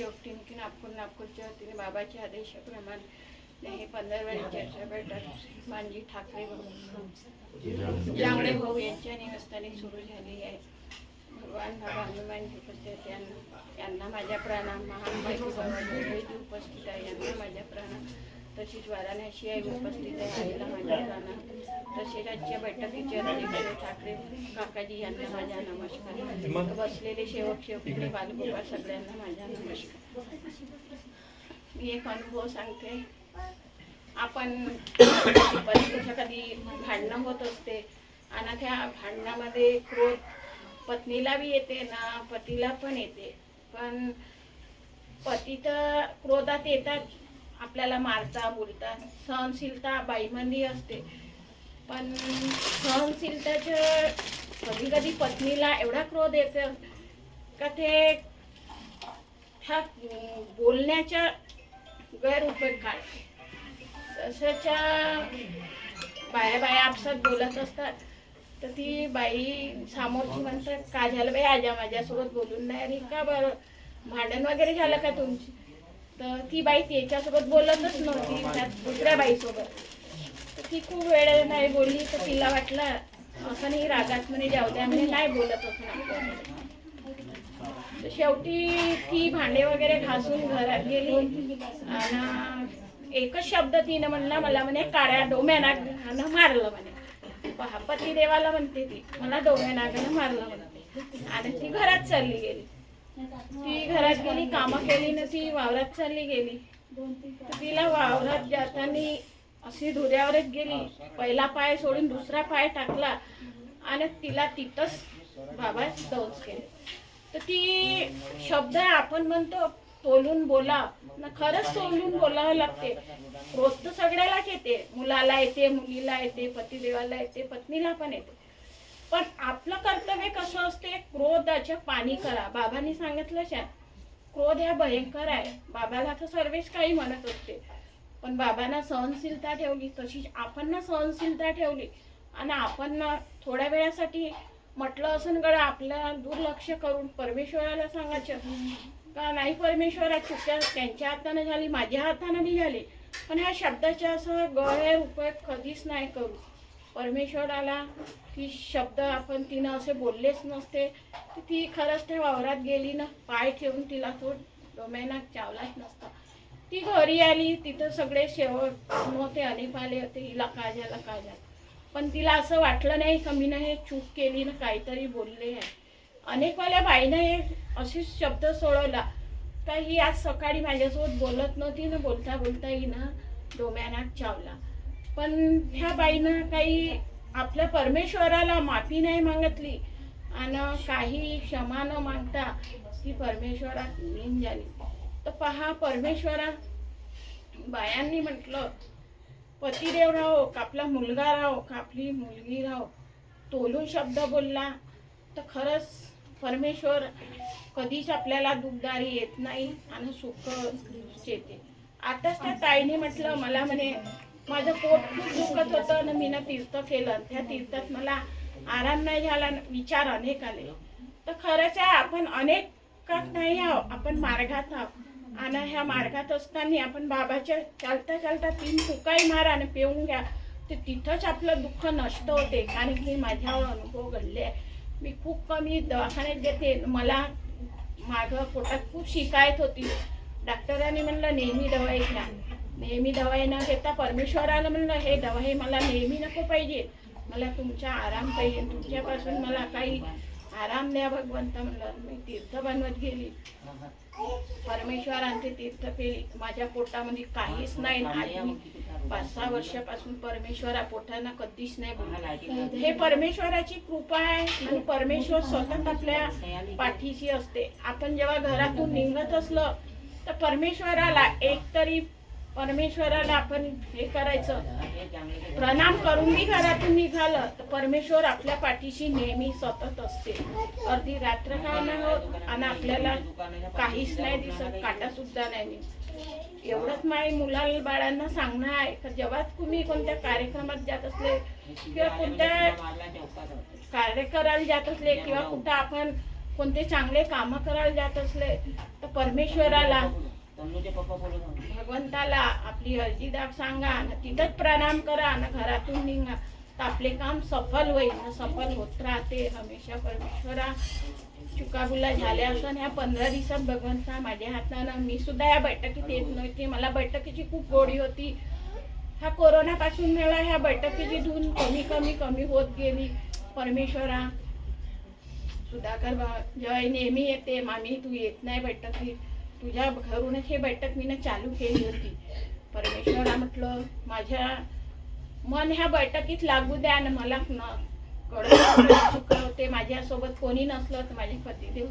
परमात्मा शेवटीने नागपूर नागपूरच्या वतीने बाबाच्या आदेशाप्रमाणे हे पंधरावाडी चर्चा मानजी ठाकरे भाऊ. जांगडे भाऊ यांच्या निवासस्थानी सुरू झाली आहे. भगवान बाबा हनुमानजी उपस्थित यांना यांना माझ्या प्रणाम महान बाबा उपस्थित आहे यांना माझ्या प्रणाम तशीच वाराणसी आहे उपस्थित आहे आईला माझ्या प्रणाम आजच्या बैठकीचे अध्यक्ष ठाकरे काकाजी यांना माझा नमस्कार. बसलेले सेवक सेवकिनी बालगोपाळ सगळ्यांना माझा नमस्कार. मी एक अनुभव सांगते. आपण पतीच्या कधी भांडणं होत असते आणि त्या भांडणामध्ये क्रोध पत्नीला बी येते ना पतीला पण येते. पण पती तर क्रोधात येतात आपल्याला मारता बोलता सहनशीलता बाईमंदी असते. पण सहनशीलताच्या कधी कधी पत्नीला एवढा क्रोध येतो का ते ह्या बोलण्याच्या गैरउपयोग काढते तसंच्या बाया बाया आपसात बोलत असतात. तर ती बाई सामोरची म्हणतात का झालं बाई आजा माझ्यासोबत बोलून नाही अरे का बरं? भांडण वगैरे झालं का तुमची? तर ती बाई त्याच्यासोबत बोलतच नव्हती त्या दुसऱ्या बाईसोबत. ती खूप वेळ नाही बोलली तर तिला वाटलं असं नाही रागात म्हणे जाऊ द्या म्हणे नाही बोलत असं शेवटी ती भांडे वगैरे घासून घरात गेली. आणि एकच शब्द तिनं म्हणला मला म्हणे काळ्या डोम्यानागानं मारलं म्हणे. पहा पती देवाला म्हणते ती मला डोम्यानागानं मारलं म्हणते आणि ती घरात चालली गेली. ती घरात गेली कामं केली ना ती वावरात चालली गेली. तिला वावरात जाताना अशी धुऱ्यावरच गेली. पहिला पाय सोडून दुसरा पाय टाकला आणि तिला तिथंच बाबा दौस केले. तर ती शब्द आपण म्हणतो तोलून बोला. ना खरंच तोलून बोलावं लागते. रोज तर सगळ्यालाच येते. मुलाला येते मुलीला येते पतिदेवाला येते पत्नीला पण येते. पण आपलं कर्तव्य कसं असते? क्रोधाचे पाणी करा. बाबांनी सांगितलं क्रोध हा भयंकर आहे. बाबाला तर सर्वच काही म्हणत असते. पण बाबांना सहनशीलता ठेवली तशीच आपण ना सहनशीलता ठेवली. आणि आपण ना थोड्या वेळासाठी म्हटलं असं गड आपल्याला दुर्लक्ष करून परमेश्वराला सांगायचं. का नाही परमेश्वरा चुक्या त्यांच्या हाताने झाली माझ्या हाताने बी झाली. पण ह्या शब्दाचा असं गळे उपयोग कधीच नाही करू. परमेश्वराला ती शब्द आपण तिनं असे बोललेच नसते. तर ती खरंच त्या वावरात गेली ना पाय ठेवून तिला तो डोम्याना चावलाच नसता. ती घरी आली तिथं सगळे शेवट नव्हते अनेक आले होते हिला काजाला काजा पण तिला असं वाटलं नाही का मी हे चूक केली ना काहीतरी बोलले आहे. अनेकवाल्या बाईनं हे असेच शब्द सोडवला. का ही आज सकाळी माझ्यासोबत बोलत नव्हती ना बोलता बोलता ना डोम्यानात चावला. पण ह्या बाईनं काही आपल्या परमेश्वराला माफी नाही मागितली आणि काही क्षमा न मागता ती परमेश्वरात लीन झाली. तर पहा परमेश्वरा बायांनी म्हटलं पतिदेव राहो का आपला मुलगा राहो का आपली मुलगी राहो. तोलून शब्द बोलला तर खरंच परमेश्वर कधीच आपल्याला दुखदारी येत नाही आणि सुख येते आताच त्या ताईने म्हटलं मला म्हणे माझं पोट खूप दुखत होतं आणि मी ना तीर्थ केलं. त्या तीर्थात मला आराम नाही झाला विचार अनेक आले. तर खरंच आहे आपण अनेकात नाही आहो आपण मार्गात आहोत. आणि ह्या मार्गात असताना आपण बाबाच्या चालता चालता तीन फुकाई मारा आणि पिऊन घ्या. ते तिथंच आपलं दुःख नष्ट होते. कारण की माझ्यावर अनुभव घडले. आहे मी खूप कमी दवाखान्यात घेते मला माझं पोटात खूप शिकायत होती. डॉक्टरांनी म्हणलं नेहमी दवाई घ्या. नेहमी दवाई न घेता परमेश्वराला म्हणलं हे दवाई मला नेहमी नको पाहिजे. मला तुमचा आराम पाहिजे. तुमच्यापासून मला काही आराम द्या भगवंत म्हणलं. मी तीर्थ बनवत गेली. परमेश्वरांचे तीर्थ केली. माझ्या पोटामध्ये काहीच नाही. आज मी पाच सहा वर्षापासून परमेश्वरा पोटानं कधीच नाही हे परमेश्वराची कृपा आहे आणि परमेश्वर स्वतः आपल्या पाठीशी असते. आपण जेव्हा घरातून निघत असलं तर परमेश्वराला एक तरी परमेश्वराला आपण हे करायचं. प्रणाम करून मी घरातून निघालं तर परमेश्वर आपल्या पाठीशी नेहमी सतत असते. अर्धी रात्र काय नाही होत आणि आपल्याला काहीच नाही दिसत काटा सुद्धा नाही दिसत. एवढंच माझ्या मुला बाळांना सांगणं आहे तर जेव्हा तुम्ही कोणत्या कार्यक्रमात जात असले किंवा कोणत्या कार्य करायला जात असले किंवा कुठं आपण कोणते चांगले कामं करायला जात असले तर परमेश्वराला भगवंताला आपली हळदी दाग सांगा न तिथंच प्रणाम करा न घरातून निघा. तर आपले काम सफल होईल ना सफल होत राहते हमेशा परमेश्वरा. चुकाबुला झाल्या असं ह्या पंधरा दिवसात भगवंता माझ्या हातानं मी सुद्धा या बैठकीत येत नव्हती. मला बैठकीची खूप गोडी होती. हा कोरोनापासून मला ह्या बैठकीची धून कमी कमी कमी होत गेली. परमेश्वरा सुधाकर जय नेहमी येते. मामी तू येत नाही बैठकीत. तुझ्या घरूनच हे बैठक मी चालू केली होती. परमेश्वरा म्हटलं माझ्या मन ह्या बैठकीत लागू द्या आणि मला. न कळत होते माझ्यासोबत कोणी नसलं तर माझे पतिदेव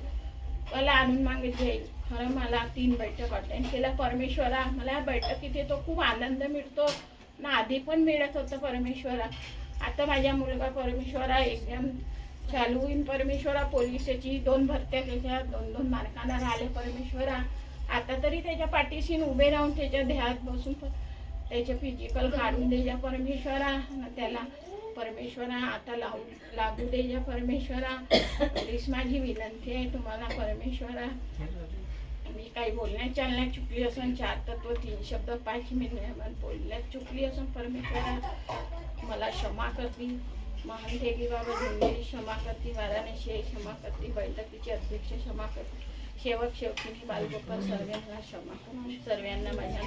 मला आणून मागे खरं मला तीन बैठक अटेंड केल्या. परमेश्वरा मला ह्या बैठकीत येतो खूप आनंद मिळतो. ना आधी पण मिळत होतं परमेश्वरा. आता माझ्या मुलगा परमेश्वरा एकदम चालू होईन परमेश्वरा पोलिसाची दोन भरत्या त्याच्या दोन दोन मार्कांना राहिले परमेश्वरा. आता तरी त्याच्या पाठीशी उभे राहून त्याच्या ध्यात बसून त्याचे फिजिकल काढून द्यायच्या परमेश्वरा. त्याला परमेश्वरा आता लावू लागू द्यायच्या परमेश्वरा. प्लीज माझी विनंती आहे तुम्हाला परमेश्वरा. मी काही बोलण्यात चालण्यात चुकली असून चार तत्व तीन शब्द पाच मिनिट बोलण्यात चुकली असून परमेश्वरा. मला क्षमा करतील. महान देवी बाबा झुंबेरी क्षमा करती वाराणसी आई क्षमा करती बैठकीचे अध्यक्ष क्षमा करते. शेवक शेवकिनी बालगोपाल सर्वांना क्षमा करून सर्वांना माझ्या